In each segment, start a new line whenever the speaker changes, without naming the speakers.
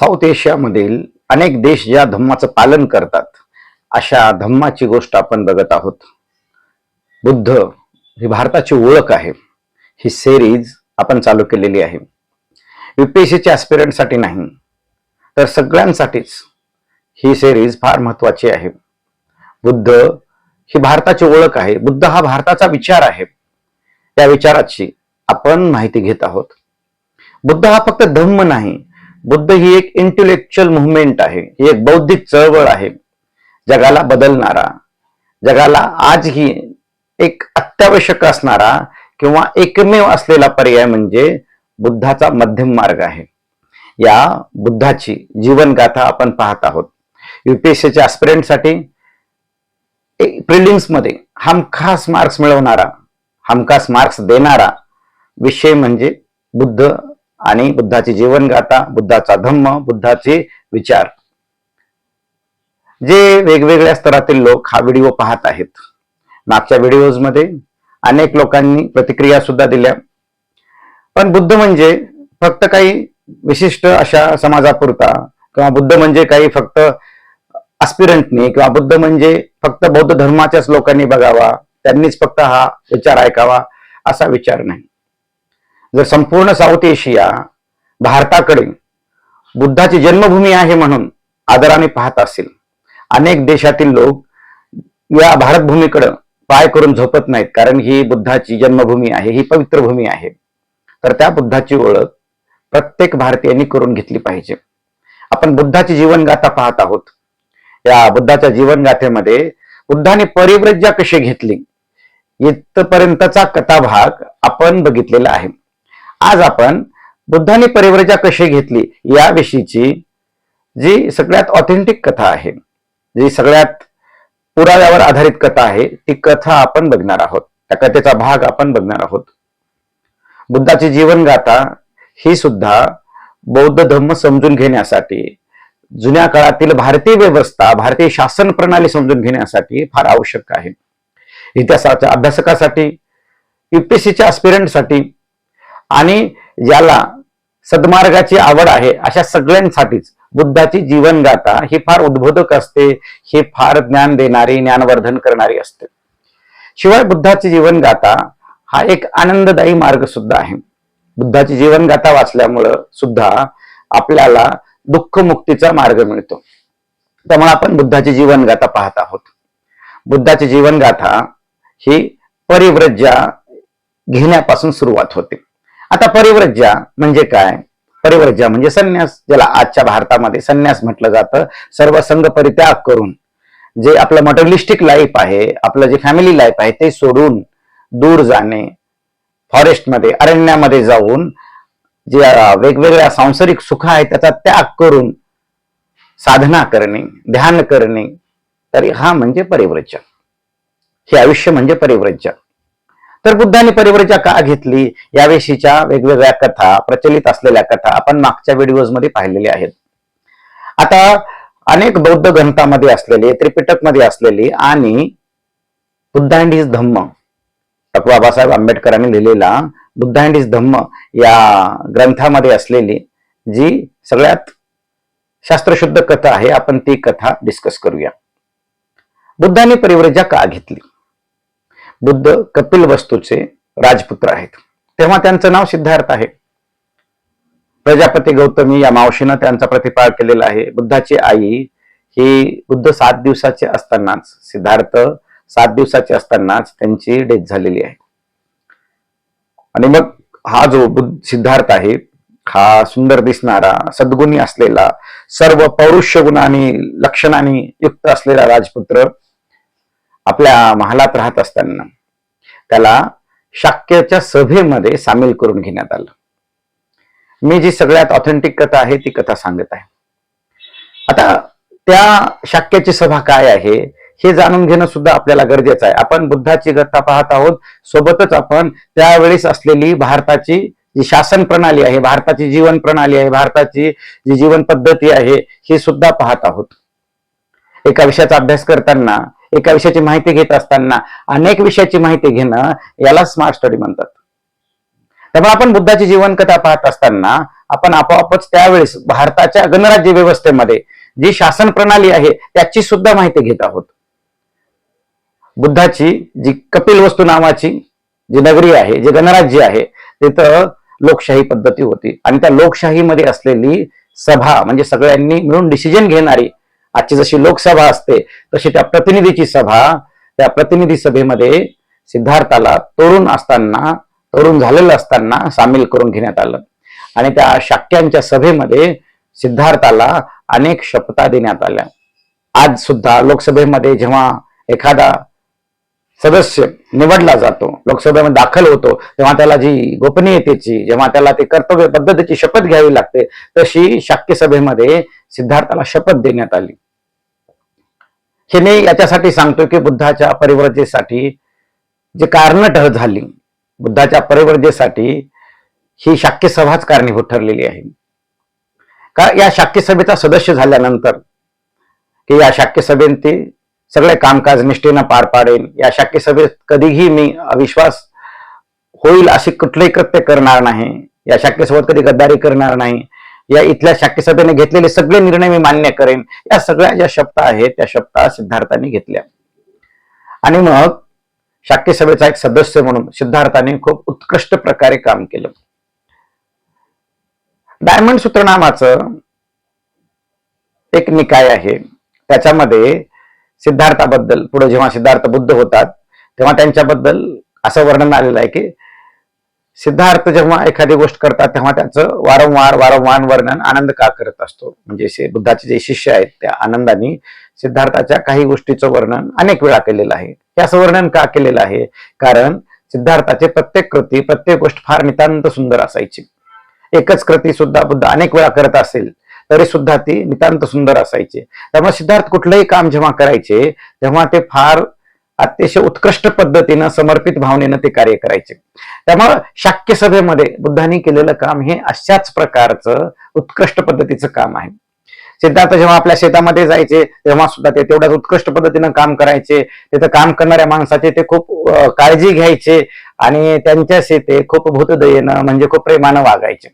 South एशियामधील अनेक देश ज्या धम्माचं पालन करतात अशा धम्माची गोष्ट आपण बघत आहोत. बुद्ध ही भारताची ओळख आहे. ही सेरीज आपण चालू केलेली आहे. युपीएससीच्या ॲस्पिरंटसाठी नाही. तर सगळ्यांसाठीच ही सेरीज फार महत्वाची आहे. बुद्ध ही भारताची ओळख आहे. बुद्ध हा भारताचा विचार आहे. त्या विचाराची आपण माहिती घेत आहोत. बुद्ध हा फक्त धम्म नाही बुद्ध ही एक इंटेलेक्च्युअल मुवमेंट आहे. ही एक बौद्धिक चळवळ आहे. जगाला बदलणारा जगाला आज ही एक अत्यावश्यक असणारा किंवा एकमेव असलेला पर्याय म्हणजे बुद्धाचा मध्यम मार्ग आहे. या बुद्धाची जीवनगाथा आपण पाहत आहोत. युपीएससीच्या ॲस्पिरंटसाठी प्रिलिम्समध्ये हमखास मार्क्स मिळवणारा हमखास मार्क्स देणारा विषय म्हणजे बुद्ध आणि बुद्धाची जीवनगाथा बुद्धाचा धम्म बुद्धाचे विचार. जे वेगवेगळ्या स्तरातील लोक हा व्हिडिओ पाहत आहेत. मागच्या व्हिडिओजमध्ये अनेक लोकांनी प्रतिक्रिया सुद्धा दिल्या. पण बुद्ध म्हणजे फक्त काही विशिष्ट अशा समाजापुरता किंवा बुद्ध म्हणजे काही फक्त अस्पिरंटनी किंवा बुद्ध म्हणजे फक्त बौद्ध धर्माच्याच लोकांनी बघावा त्यांनीच फक्त हा विचार ऐकावा असा विचार नाही. जर संपूर्ण साऊथ एशिया भारताकडे बुद्धाची जन्मभूमी आहे म्हणून आदराने पाहत असेल अनेक देशातील लोक या भारतभूमीकडे पाय करून झोपत नाहीत कारण ही बुद्धाची जन्मभूमी आहे ही पवित्र भूमी आहे. तर त्या बुद्धाची ओळख प्रत्येक भारतीयांनी करून घेतली पाहिजे. आपण बुद्धाची जीवनगाथा पाहत आहोत. या बुद्धाच्या जीवनगाथेमध्ये बुद्धाने परिव्रज्या कशी घेतली इथपर्यंतचा कथाभाग आपण बघितलेला आहे. आज आपण बुद्धाने परिव्रजा कशी घेतली याविषयीची जी सगळ्यात ऑथेंटिक कथा आहे जी सगळ्यात पुराव्यावर आधारित कथा आहे ती कथा आपण बघणार आहोत. त्या कथेचा भाग आपण बघणार आहोत. बुद्धाची जीवनगाथा ही सुद्धा बौद्ध धर्म समजून घेण्यासाठी जुन्या काळातील भारतीय व्यवस्था भारतीय शासन प्रणाली समजून घेण्यासाठी फार आवश्यक आहे. इतिहासाच्या अभ्यासकासाठी युपीएससीच्या ॲस्पिरंटसाठी आणि ज्याला सद्मार्गाची आवड आहे अशा सगळ्यांसाठीच बुद्धाची जीवनगाथा ही फार उद्बोधक असते ही फार ज्ञान देणारी ज्ञानवर्धन करणारी असते. शिवाय बुद्धाची जीवनगाथा हा एक आनंददायी मार्ग सुद्धा आहे. बुद्धाची जीवनगाथा वाचल्यामुळं सुद्धा आपल्याला दुःख मुक्तीचा मार्ग मिळतो. त्यामुळे आपण बुद्धाची जीवनगाथा पाहत आहोत. बुद्धाची जीवनगाथा ही परिव्रज्या घेण्यापासून सुरुवात होते. आता परिव्रज्या म्हणजे काय? परिव्रज्या म्हणजे संन्यास ज्याला आजच्या भारतामध्ये संन्यास म्हटलं जातं. सर्व संघ परित्याग करून जे आपलं मटेरियलिस्टिक लाईफ आहे आपलं जे फॅमिली लाईफ आहे ते सोडून दूर जाणे फॉरेस्टमध्ये अरण्यामध्ये जाऊन जे वेगवेगळ्या सांसारिक सुख आहे त्याचा त्याग करून साधना करणे ध्यान करणे तरी हा म्हणजे परिव्रज्या. हे आयुष्य म्हणजे परिव्रज्य. तर बुद्धाने परिव्रजा का घेतली? याविषयीच्या वेगवेगळ्या कथा प्रचलित असलेल्या कथा आपण मागच्या व्हिडिओजमध्ये पाहिलेल्या आहेत. आता अनेक बौद्ध ग्रंथामध्ये असलेले त्रिपिटकमध्ये असलेली आणि Buddha and his Dhamma. Doctor Babasaheb आंबेडकरांनी लिहिलेला बुद्ध अँड इज धम्म या ग्रंथामध्ये असलेली जी सगळ्यात शास्त्रशुद्ध कथा आहे आपण ती कथा डिस्कस करूया. बुद्धाने परिव्रजा का घेतली? बुद्ध कपिल वस्तूचे राजपुत्र आहेत. तेव्हा त्यांचं नाव सिद्धार्थ आहे. प्रजापती गौतमी या मावशीनं त्यांचा प्रतिपाळ केलेला आहे. बुद्धाची आई ही बुद्ध सात दिवसाचे असतानाच सिद्धार्थ सात दिवसाचे असतानाच त्यांची डेथ झालेली आहे. आणि मग हा जो बुद्ध सिद्धार्थ आहे हा सुंदर दिसणारा सद्गुणी असलेला सर्व पौरुष्य गुणांनी लक्षणांनी युक्त असलेला राजपुत्र आपल्या महालात राहत असताना त्याला शाक्यच्या सभेमध्ये सामील करून घेण्यात आलं. मी जी सगळ्यात ऑथेंटिक कथा आहे ती कथा सांगत आहे. आता त्या शाक्याची सभा काय आहे हे जाणून घेणं सुद्धा आपल्याला गरजेचं आहे. आपण बुद्धाची कथा पाहत आहोत सोबतच आपण त्यावेळेस असलेली भारताची जी शासन प्रणाली आहे भारताची जीवन प्रणाली आहे भारताची जी जीवन पद्धती आहे ही सुद्धा पाहत आहोत. एका विषयाचा अभ्यास करताना एका विषयाची माहिती घेत असताना अनेक विषयाची माहिती घेणं याला स्मार्ट स्टडी म्हणतात. त्यामुळे आपण बुद्धाची जीवन कथा पाहत असताना आपण आपोआपच त्यावेळेस भारताच्या गणराज्य व्यवस्थेमध्ये जी शासन प्रणाली आहे त्याची सुद्धा माहिती घेत आहोत. बुद्धाची जी कपिल वस्तू नावाची जी नगरी आहे जे गणराज्य आहे तिथं लोकशाही पद्धती होती. आणि त्या लोकशाहीमध्ये असलेली सभा म्हणजे सगळ्यांनी मिळून डिसिजन घेणारी आजची जशी लोकसभा असते तशी त्या प्रतिनिधीची सभा त्या प्रतिनिधी सभेमध्ये सिद्धार्थाला तरुण असताना तरुण झालेलं असताना सामील करून घेण्यात आलं. आणि त्या शाक्यांच्या सभेमध्ये सिद्धार्थाला अनेक शपथा देण्यात आल्या. आज सुद्धा लोकसभेमध्ये जेव्हा एखादा सदस्य निवडला जातो लोकसभेमध्ये दाखल होतो तेव्हा त्याला जी गोपनीयतेची जेव्हा त्याला ते कर्तव्य पद्धतीची शपथ घ्यावी लागते तशी शाक्य सभेमध्ये सिद्धार्थाला शपथ देण्यात आली. हे मी याच्यासाठी सांगतो की बुद्धाच्या परिवर्तेसाठी जे कारण झाली बुद्धाच्या परिवर्तेसाठी ही शाक्य सभाच कारणीभूत ठरलेली आहे. का या शाक्य सभेचा सदस्य झाल्यानंतर की या शाक्य सभेने ते सगळे कामकाज निष्ठेनं पार पाडेल. या शाक्य सभेत कधीही मी अविश्वास होईल अशी कुठलंही कृत्य करणार नाही. या शाखेसोबत कधी गद्दारी करणार नाही. या इथल्या शाक्य घेतलेले सगळे निर्णय मी मान्य करेन. या सगळ्या ज्या शब्द आहेत त्या शब्द सिद्धार्थाने घेतल्या. आणि मग शाक्य सभेचा एक सदस्य म्हणून सिद्धार्थाने खूप उत्कृष्ट प्रकारे काम केलं. डायमंड सूत्रनामाचं एक निकाय आहे. त्याच्यामध्ये सिद्धार्थाबद्दल पुढे जेव्हा सिद्धार्थ बुद्ध होतात तेव्हा त्यांच्याबद्दल असं वर्णन आलेलं आहे की सिद्धार्थ जेव्हा एखादी गोष्ट करतात तेव्हा त्याचं वारंवार वारंवार वर्णन आनंद का करत असतो? म्हणजे बुद्धाचे जे शिष्य आहेत त्या आनंदाने सिद्धार्थाच्या काही गोष्टीचं वर्णन अनेक वेळा केलेलं आहे. हे असं वर्णन का केलेलं आहे? कारण सिद्धार्थाचे प्रत्येक कृती प्रत्येक गोष्ट फार नितांत सुंदर असायची. एकच कृती सुद्धा बुद्ध अनेक वेळा करत असेल तरी सुद्धा ती नितांत सुंदर असायचे. त्यामुळे सिद्धार्थ कुठलंही काम जेव्हा करायचे तेव्हा ते फार अतिशय उत्कृष्ट पद्धतीनं समर्पित भावनेनं ते कार्य करायचे. त्यामुळं शाक्य सभेमध्ये बुद्धांनी केलेलं काम हे अशाच प्रकारचं उत्कृष्ट पद्धतीचं काम आहे. सिद्धार्थ जेव्हा आपल्या शेतामध्ये जायचे तेव्हा सुद्धा ते तेवढ्याच उत्कृष्ट पद्धतीनं काम करायचे. तिथं काम करणाऱ्या माणसाचे ते खूप काळजी घ्यायचे आणि त्यांच्याशी ते खूप भूतदयेनं म्हणजे खूप प्रेमानं वागायचे.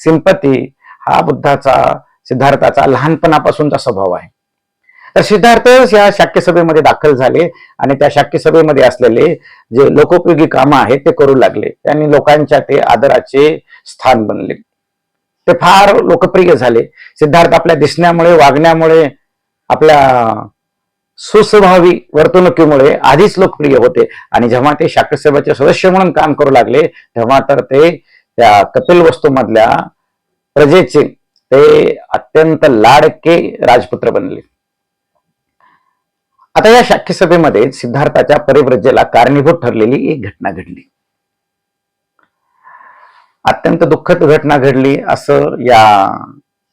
सिंपती हा बुद्धाचा सिद्धार्थाचा लहानपणापासूनचा स्वभाव आहे. तर सिद्धार्थ या शाक्यसभेमध्ये दाखल झाले आणि त्या शाक्यसभेमध्ये असलेले जे लोकोपयोगी कामं आहेत ते करू लागले. त्यांनी लोकांच्या ते आदराचे स्थान बनले. ते फार लोकप्रिय झाले. सिद्धार्थ आपल्या दिसण्यामुळे वागण्यामुळे आपल्या सुस्वभावी वर्तणुकीमुळे आधीच लोकप्रिय होते. आणि जेव्हा ते शाक्यसभेचे सदस्य म्हणून काम करू लागले तेव्हा तर ते त्या कपिल वस्तू मधल्या प्रजेचे ते अत्यंत लाडके राजपुत्र बनले. आता या शाक्य सभेमध्ये सिद्धार्थाच्या परिव्रजेला कारणीभूत ठरलेली एक घटना घडली. अत्यंत दुःखद घटना घडली असं या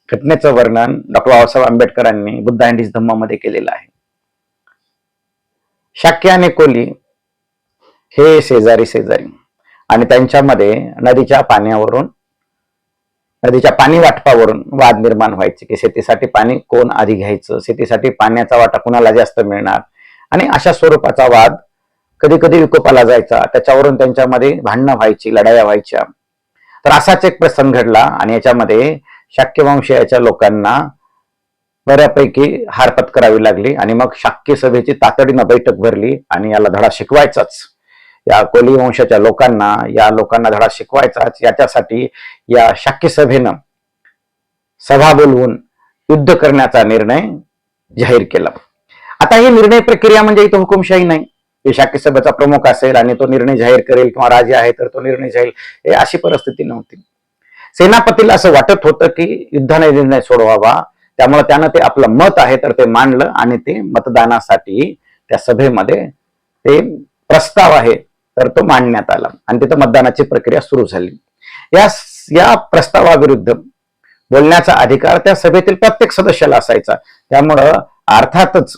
घटनेचं वर्णन डॉक्टर बाबासाहेब आंबेडकरांनी बुद्ध अँड हिज धम्मामध्ये केलेलं आहे. शाक्य आणि कोली हे शेजारी शेजारी आणि त्यांच्यामध्ये नदीच्या पाण्यावरून नदीच्या पाणी वाटपावरून वाद निर्माण व्हायचे की शेतीसाठी पाणी कोण आधी घ्यायचं? शेतीसाठी पाण्याचा वाटा कुणाला जास्त मिळणार? आणि अशा स्वरूपाचा वाद कधी कधी विकोपाला जायचा. त्याच्यावरून त्यांच्यामध्ये भांडणं व्हायची लढाया व्हायच्या. तर असाच एक प्रसंग घडला आणि याच्यामध्ये शाक्यवंशयाच्या लोकांना बऱ्यापैकी हार पत्करावी लागली आणि मग शाक्य सभेची तातडीनं बैठक भरली आणि याला धडा शिकवायचाच. या कोली वंशाच्या लोकांना या लोकांना धडा शिकवायचाच. याच्यासाठी या शाक्य सभेनं सभा बोलवून युद्ध करण्याचा निर्णय जाहीर केला. आता ही निर्णय प्रक्रिया म्हणजे इथं हुकुमशाही नाही. हे शाक्य सभेचा प्रमुख असेल आणि तो निर्णय जाहीर करेल किंवा राजे आहे तर तो निर्णय जाहीर हे अशी परिस्थिती नव्हती. सेनापतीला असं वाटत होतं की युद्धाने निर्णय सोडवावा त्यामुळे त्यानं ते आपलं मत आहे तर ते मांडलं आणि ते मतदानासाठी त्या सभेमध्ये ते प्रस्ताव आहे तर तो मांडण्यात आला आणि तिथं मतदानाची प्रक्रिया सुरू झाली. या या प्रस्तावाविरुद्ध बोलण्याचा अधिकार त्या सभेतील प्रत्येक सदस्याला असायचा. त्यामुळं अर्थातच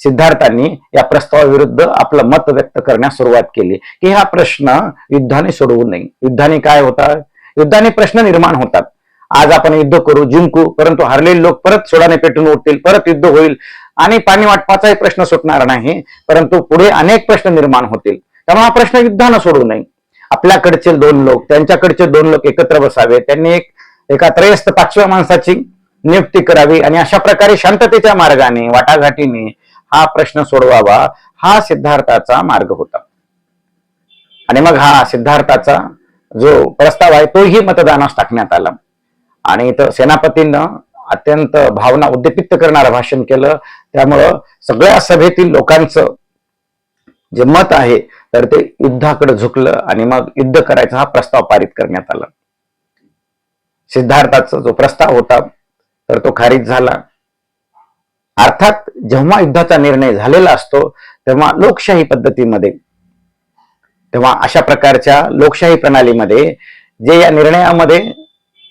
सिद्धार्थांनी या प्रस्तावाविरुद्ध आपलं मत व्यक्त करण्यास सुरुवात केली. की हा प्रश्न युद्धाने सोडवू नये. युद्धाने काय होता युद्धाने प्रश्न निर्माण होतात. आज आपण युद्ध करू जिंकू परंतु हरलेले लोक परत सोडाने पेटून उठतील परत युद्ध होईल आणि पाणी वाटपाचाही प्रश्न सुटणार नाही परंतु पुढे अनेक प्रश्न निर्माण होतील. त्यामुळे हा प्रश्न युद्धानं सोडू नये. आपल्याकडचे दोन लोक त्यांच्याकडचे दोन लोक एकत्र बसावे. त्यांनी एक एका त्रयस्थ पाचव्या माणसाची नियुक्ती करावी आणि अशा प्रकारे शांततेच्या मार्गाने वाटाघाटीने हा प्रश्न सोडवावा. हा सिद्धार्थाचा मार्ग होता. आणि मग हा सिद्धार्थाचा जो प्रस्ताव आहे तोही मतदानास टाकण्यात आला. आणि इथं सेनापतीनं अत्यंत भावना उद्दीपित करणारं भाषण केलं. त्यामुळं सगळ्या सभेतील लोकांचं जे मत आहे तर ते युद्धाकडे झुकलं आणि मग युद्ध करायचा हा प्रस्ताव पारित करण्यात आला. सिद्धार्थाचा जो प्रस्ताव होता तर तो खारिज झाला. अर्थात जेव्हा युद्धाचा निर्णय झालेला असतो तेव्हा लोकशाही पद्धतीमध्ये तेव्हा अशा प्रकारच्या लोकशाही प्रणालीमध्ये जे या निर्णयामध्ये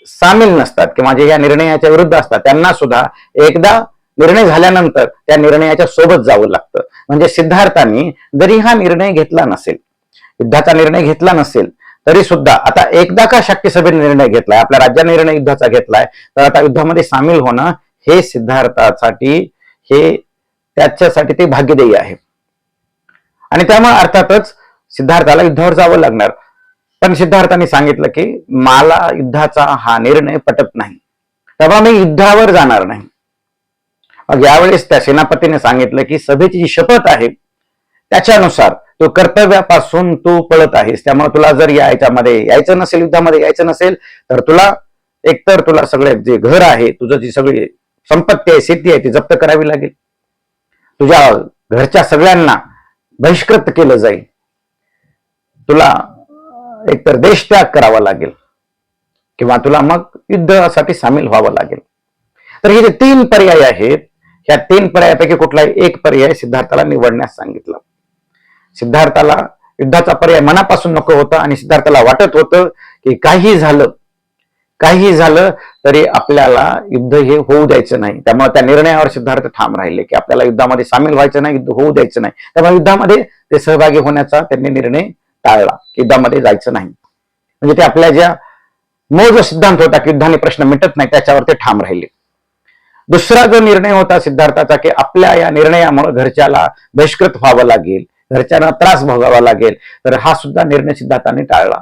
सामील नसतात किंवा जे या निर्णयाच्या विरुद्ध असतात त्यांना सुद्धा एकदा निर्णय झाल्यानंतर त्या निर्णयाच्या सोबत जावं लागतं. म्हणजे सिद्धार्थांनी जरी हा निर्णय घेतला नसेल युद्धाचा निर्णय घेतला नसेल तरी सुद्धा आता एकदा का शक्य सभेने निर्णय घेतलाय आपल्या राज्याने निर्णय युद्धाचा घेतलाय तर आता युद्धामध्ये सामील होणं हे सिद्धार्थासाठी हे त्याच्यासाठी ते भाग्यदेयी आहे. आणि त्यामुळे अर्थातच सिद्धार्थाला युद्धावर जावं लागणार. पण सिद्धार्थाने सांगितलं की मला युद्धाचा हा निर्णय पटत नाही. तेव्हा मी युद्धावर जाणार नाही. मग यावेळेस त्या सेनापतीने सांगितलं की सभेची जी शपथ आहे त्याच्यानुसार तो कर्तव्यापासून तू पळत आहेस. त्यामुळे तुला जर या याच्यामध्ये यायचं नसेल युद्धामध्ये यायचं नसेल तर तुला एकतर तुला सगळे जे घर आहे तुझं जी सगळी संपत्ती आहे शेती आहे ती जप्त करावी लागेल. तुझ्या घरच्या सगळ्यांना बहिष्कृत केलं जाईल. तुला एकतर देश त्याग करावा लागेल किंवा तुला मग युद्धासाठी सामील व्हावं लागेल. तर हे जे तीन पर्याय आहेत ह्या तीन पर्यायापैकी कुठलाही एक पर्याय सिद्धार्थाला निवडण्यास सांगितलं. सिद्धार्थाला युद्धाचा पर्याय मनापासून नको होता आणि सिद्धार्थाला वाटत होतं की काही झालं काही झालं तरी आपल्याला युद्ध हे होऊ द्यायचं नाही. त्यामुळे त्या निर्णयावर सिद्धार्थ ठाम राहिले की आपल्याला युद्धामध्ये सामील व्हायचं नाही युद्ध होऊ द्यायचं नाही. त्यामुळे युद्धामध्ये ते सहभागी होण्याचा त्यांनी निर्णय टाळला युद्धामध्ये जायचं नाही. म्हणजे ते आपल्या ज्या मूळ जो सिद्धांत होता की युद्धाने प्रश्न मिटत नाही त्याच्यावर ते ठाम राहिले. दुसरा जो निर्णय होता सिद्धार्थाचा की आपल्या या निर्णयामुळे घरच्याला बहिष्कृत व्हावं लागेल घरच्यांना त्रास भोगावा लागेल तर हा सुद्धा निर्णय सिद्धार्थाने टाळला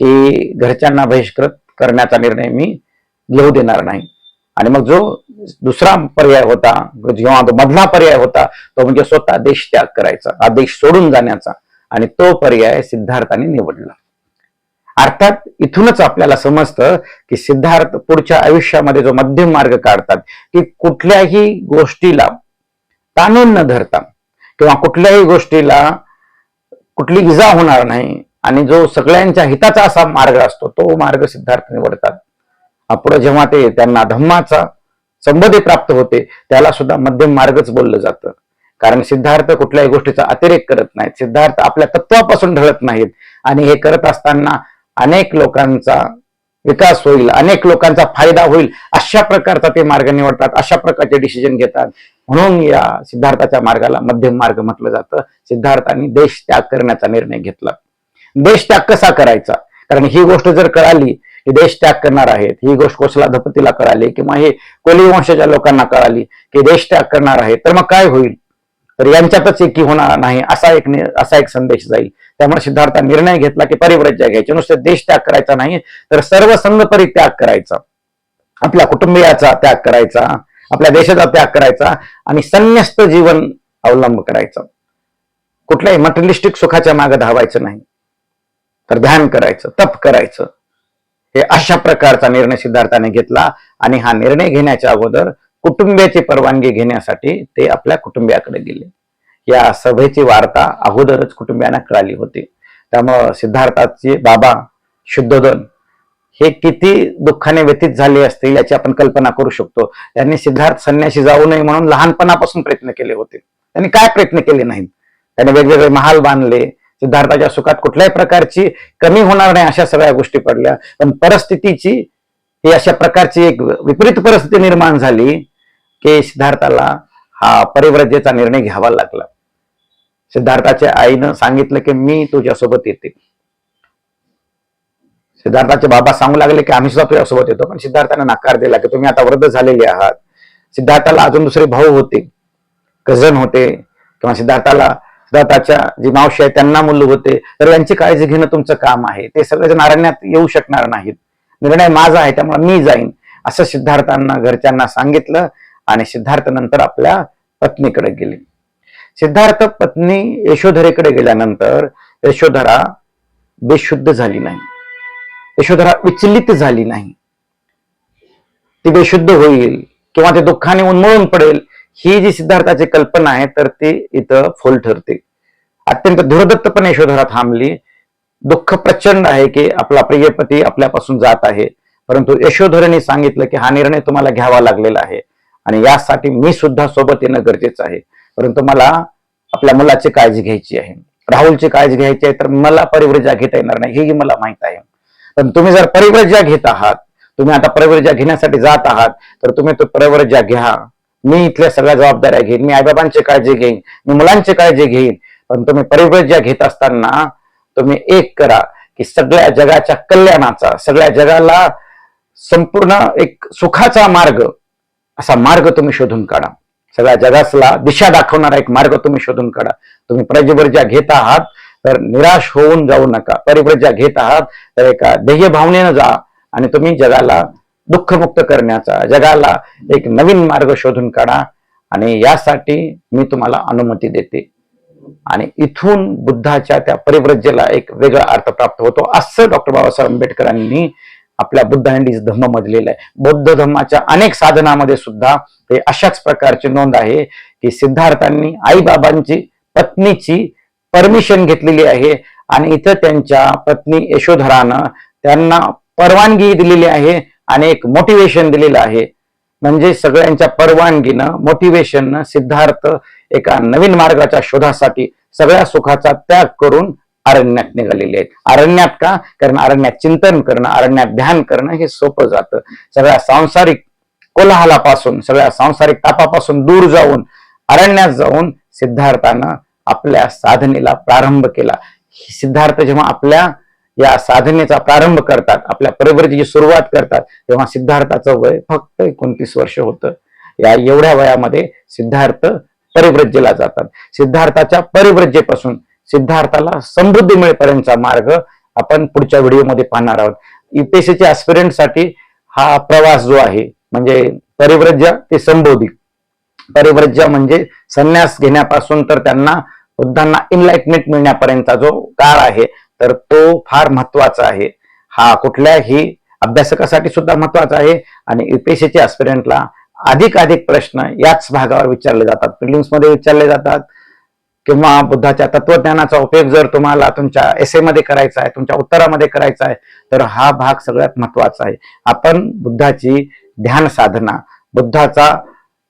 की घरच्यांना बहिष्कृत करण्याचा निर्णय मी घेऊ देणार नाही. आणि मग जो दुसरा पर्याय होता जेव्हा तो मधला पर्याय होता तो म्हणजे स्वतः देश त्याग करायचा हा देश सोडून जाण्याचा. आणि तो पर्याय सिद्धार्थाने निवडला. अर्थात इथूनच आपल्याला समजतं की सिद्धार्थ पुढच्या आयुष्यामध्ये जो मध्यम मार्ग काढतात की कुठल्याही गोष्टीला ताणून न धरता किंवा कुठल्याही गोष्टीला कुठली इजा होणार नाही आणि जो सगळ्यांच्या हिताचा असा मार्ग असतो तो मार्ग सिद्धार्थ निवडतात. पुढे जेव्हा ते त्यांना धम्माचा संबोधी प्राप्त होते त्याला सुद्धा मध्यम मार्गच बोललं जातं. कारण सिद्धार्थ कुठल्याही गोष्टीचा अतिरेक करत नाहीत. सिद्धार्थ आपल्या तत्वापासून ढळत नाहीत. आणि हे करत असताना अनेक लोकांचा विकास होईल अनेक लोकांचा फायदा होईल अशा प्रकारचा ते मार्ग निवडतात अशा प्रकारचे डिसिजन घेतात. म्हणून या सिद्धार्थाच्या मार्गाला मध्यम मार्ग म्हटलं जातं. सिद्धार्थाने देश त्याग करण्याचा निर्णय घेतला. देश त्याग कसा करायचा? कारण ही गोष्ट जर कळाली की देश त्याग करणार आहेत ही गोष्ट कोसला धपतीला कळाली किंवा हे कोली वंशाच्या लोकांना कळाली की देश त्याग करणार आहे तर मग काय होईल? तर यांच्यातच एकी होणार नाही असा एक असा एक संदेश जाईल. त्यामुळे सिद्धार्थ निर्णय घेतला की परिव्रज्या घ्यायचे. नुसते देश त्याग करायचा नाही तर सर्व संघ परित्याग करायचा. आपल्या कुटुंबियाचा त्याग करायचा आपल्या देशाचा त्याग करायचा आणि संन्यस्त जीवन अवलंब करायचा. कुठल्याही मटलिस्टिक सुखाच्या मागे धावायचं नाही. तर ध्यान करायचं तप करायचं. हे अशा प्रकारचा निर्णय सिद्धार्थाने घेतला आणि हा निर्णय घेण्याच्या अगोदर कुटुंबियाची परवानगी घेण्यासाठी ते आपल्या कुटुंबियाकडे गेले. या सभेची वार्ता अगोदरच कुटुंबियांना कळाली होती. त्यामुळं सिद्धार्थाचे बाबा शुद्धोदन हे किती दुःखाने व्यतीत झाले असतील याची आपण कल्पना करू शकतो. त्यांनी सिद्धार्थ संन्याशी जाऊ नये म्हणून लहानपणापासून प्रयत्न केले होते. त्यांनी काय प्रयत्न केले नाहीत? त्यांनी वेगवेगळे महाल बांधले. सिद्धार्थाच्या सुखात कुठल्याही प्रकारची कमी होणार नाही अशा सगळ्या गोष्टी पडल्या. पण परिस्थितीची ही अशा प्रकारची एक विपरीत परिस्थिती निर्माण झाली. की सिद्धार्थाला हा परिव्रजेचा निर्णय घ्यावा लागला. सिद्धार्थाच्या आईनं सांगितलं की मी तुझ्यासोबत येते. सिद्धार्थाचे बाबा सांगू लागले की आम्ही सुद्धा तुझ्यासोबत येतो पण सिद्धार्थाने नकार दिला की तुम्ही आता वृद्ध झालेले आहात. सिद्धार्थाला अजून दुसरे भाऊ होते कझन होते किंवा सिद्धार्थाला सिद्धार्थाच्या जी मावशी आहे त्यांना मुलं होते तर यांची काळजी घेणं तुमचं काम आहे. ते सगळेजण अरण्यात येऊ शकणार नाहीत. निर्णय माझा आहे त्यामुळे मी जाईन असं सिद्धार्थांना घरच्यांना सांगितलं. आणि सिद्धार्थ नंतर आपल्या पत्नीकडे गेले. सिद्धार्थ पत्नी यशोधरेकडे गेल्यानंतर यशोधरा बेशुद्ध झाली नाही. यशोधरा विचलित झाली नाही. ती बेशुद्ध होईल किंवा ते दुःखाने उन्मळून पडेल ही जी सिद्धार्थाची कल्पना आहे तर ती इथं फोल ठरते. अत्यंत धुरदत्तपणे यशोधरा थांबली. दुःख प्रचंड आहे की आपला प्रियपती आपल्यापासून जात आहे. परंतु यशोधरेने सांगितलं की हा निर्णय तुम्हाला घ्यावा लागलेला आहे. आणि यासाठी मी सुद्धा सोबत येणं गरजेचं आहे. परंतु मला आपल्या मुलाची काळजी घ्यायची आहे. राहुलची काळजी घ्यायची आहे तर मला परिव्रजा घेता येणार नाही हेही मला माहीत आहे. पण तुम्ही जर परिव्रजा घेत आहात तुम्ही आता परिव्रजा घेण्यासाठी जात आहात तर तुम्ही तो परिव्रजा घ्या. मी इथल्या सगळ्या जबाबदाऱ्या घेईन मी आईबाबांची काळजी घेईन मी मुलांची काळजी घेईन पण तुम्ही परिव्रजा घेत असताना तुम्ही एक करा की सगळ्या जगाच्या कल्याणाचा सगळ्या जगाला संपूर्ण एक सुखाचा मार्ग असा मार्ग तुम्ही शोधून काढा. सगळ्या जगासला दिशा दाखवणारा एक मार्ग तुम्ही शोधून काढा. तुम्ही परिव्रजा घेत आहात तर निराश होऊन जाऊ नका. परिव्रजा घेत आहात तर एका ध्येय भावनेनं जा आणि तुम्ही जगाला दुःखमुक्त करण्याचा जगाला एक नवीन मार्ग शोधून काढा आणि यासाठी मी तुम्हाला अनुमती देते. आणि इथून बुद्धाच्या त्या परिव्रजेला एक वेगळा अर्थ प्राप्त होतो. असं डॉक्टर बाबासाहेब आंबेडकरांनी आपल्या बुद्ध अँड धम्म मधलेलं आहे बौद्ध धम्माच्या अनेक साधनामध्ये सुद्धा ते अशाच प्रकारची नोंद आहे की सिद्धार्थांनी आईबाबांची पत्नीची परमिशन घेतलेली आहे आणि इथं त्यांच्या पत्नी यशोधरानं त्यांना परवानगी दिलेली आहे आणि एक मोटिवेशन दिलेलं आहे. म्हणजे सगळ्यांच्या परवानगीनं मोटिवेशननं सिद्धार्थ एका नवीन मार्गाच्या शोधासाठी सगळ्या सुखाचा त्याग करून अरण्यात निघालेले आहेत. अरण्यात का? कारण अरण्यात चिंतन करणं अरण्यात ध्यान करणं हे सोपं जातं. सगळ्या सांसारिक कोलाहलापासून सगळ्या सांसारिक तापापासून दूर जाऊन अरण्यात जाऊन सिद्धार्थानं आपल्या साधनेला प्रारंभ केला. सिद्धार्थ जेव्हा आपल्या या साधनेचा प्रारंभ करतात आपल्या परिवर्तीची सुरुवात करतात तेव्हा सिद्धार्थाचं वय फक्त एकोणतीस वर्ष होतं. या एवढ्या वयामध्ये सिद्धार्थ परिव्रजेला जातात. सिद्धार्थाच्या परिव्रजेपासून सिद्धार्थाला समृद्धी मिळेपर्यंतचा मार्ग आपण पुढच्या व्हिडिओमध्ये पाहणार आहोत. युपीएससीच्या ऍस्पिरंटसाठी हा प्रवास जो आहे म्हणजे परिव्रज्य ते संबोधी परिव्रज्य म्हणजे संन्यास घेण्यापासून तर त्यांना बुद्धांना इनलाइटमेंट मिळण्यापर्यंतचा जो काळ आहे तर तो फार महत्त्वाचा आहे. हा कुठल्याही अभ्यासकासाठी सुद्धा महत्त्वाचा आहे आणि युपीएससीच्या ऍस्पिरंटला अधिक अधिक प्रश्न याच भागावर विचारले जातात. प्रिलिम्समध्ये विचारले जातात. किंवा बुद्धाच्या तत्वज्ञानाचा उपयोग जर तुम्हाला तुमच्या एसेमध्ये करायचा आहे तुमच्या उत्तरामध्ये करायचा आहे तर हा भाग सगळ्यात महत्त्वाचा आहे. आपण बुद्धाची ध्यान साधना बुद्धाचा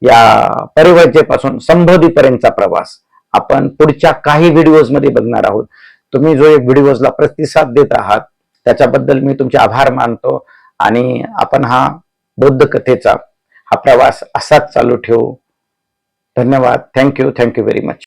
या परिवर्जेपासून संबोधीपर्यंतचा प्रवास आपण पुढच्या काही व्हिडिओजमध्ये बघणार आहोत. तुम्ही जो एक व्हिडिओजला प्रतिसाद देत आहात त्याच्याबद्दल मी तुमचे आभार मानतो आणि आपण हा बौद्ध कथेचा हा प्रवास असाच चालू ठेवू. धन्यवाद. Thank you thank you very much